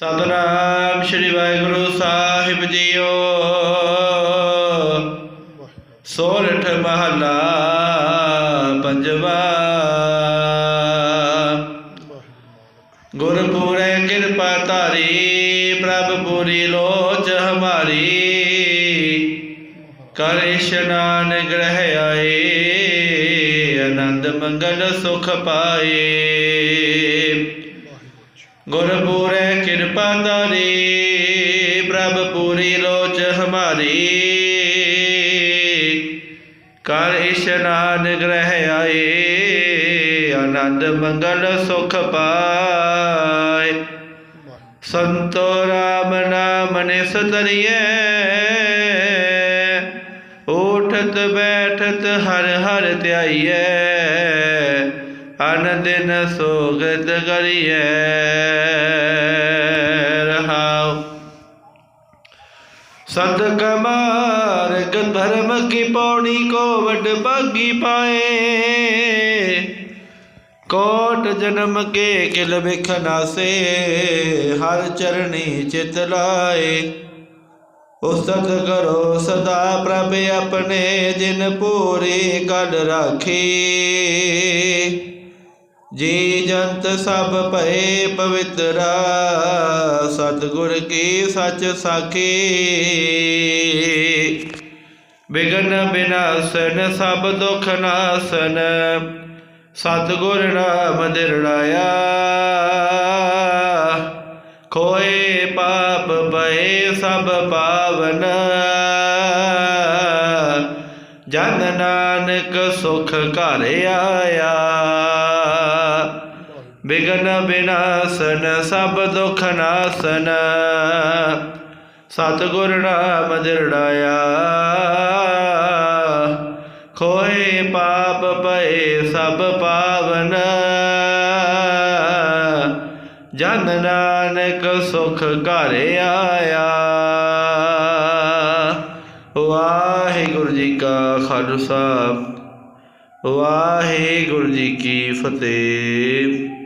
ਸਤਨਾਮ ਸ੍ਰੀ ਵਾਹਿਗੁਰੂ ਸਾਹਿਬ ਜੀਓ। ਸੋਰਠ ਮਹਲਾ ਪੰਜਵਾ। ਗੁਰਪੂਰੇ ਕਿਰਪਾ ਧਾਰੀ, ਪ੍ਰਭ ਪੂਰੀ ਲੋਚ ਹਮਾਰੀ। ਕਰ ਇਸ਼ਨਾਨ ਗ੍ਰਹਿ ਆਏ, ਆਨੰਦ ਮੰਗਲ ਸੁਖ ਪਾਏ। ਗੁਰਪੂਰੇ ਕਿਰਪਾ ਤਾਰੀ ਪ੍ਰਭ ਪੂਰੀ ਲੋਚ ਹਮਾਰੀ। ਕਰ ਇਸ਼ਨਾਨ ਗ੍ਰਹਿ ਆਏ, ਆਨੰਦ ਮੰਗਲ ਸੁਖ ਪਾਏ। ਸੰਤੋ ਰਾਮ ਨਾਮ ਨਿਸ ਤਰੀਏ ਉਠਤ ਬੈਠਤ ਹਰ ਹਰ ਧਿਆਈਐ। ਅਨ ਦਿਨ ਸੋਗਤ ਕਰੀਏ ਰਹਾਉ। ਸਤ ਕਮਾਰਗ ਧਰਮ ਕੀ ਪੌੜੀ ਕੋ ਵਡ ਬਾਗੀ ਪਾਏ। ਕੋਟ ਜਨਮ ਕੇ ਕਿਲ ਵਿਖ ਨਾਸੇ, ਹਰ ਚਰਣੀ ਚਿਤ ਲਾਏ। ਉਸਤ ਕਰੋ ਸਦਾ ਪ੍ਰਭ ਆਪਣੇ ਜਿਨ ਪੂਰੀ ਕਲ ਰਾਖੀ। ਜੀ ਜੰਤ ਸਭ ਭਏ ਪਵਿੱਤਰਾ, ਸਤਿਗੁਰ ਕੀ ਸੱਚ ਸਾਖੀ। ਬਿਗਨ ਬਿਨਾਸਨ, ਸਭ ਦੁਖ ਨਾਸਨ, ਸਤਿਗੁਰ ਨਾਮ ਦਿਰੜਾਇਆ ਖੋਏ ਪਾਪ ਭਏ ਸਭ ਪਾਵਨ, ਜਨ ਨਾਨਕ ਸੁਖ ਘਰ ਆਇਆ। ਬਿਗਨ ਬਿਨਾਸਨ, ਸਭ ਦੁਖ ਨਾਸਨ। ਸਤਿਗੁਰ ਨਾਮ ਦਿਰੜਾਇਆ ਖੋਏ ਪਾਪ ਪਏ ਸਭ ਪਾਵਨ। ਜਨ ਨਾਨਕ ਸੁਖ ਘਰ ਆਇਆ। ਵਾਹਿਗੁਰੂ ਜੀ ਕਾ ਖਾਲਸਾ। ਵਾਹਿਗੁਰੂ ਜੀ ਕੀ ਫਤਿਹ।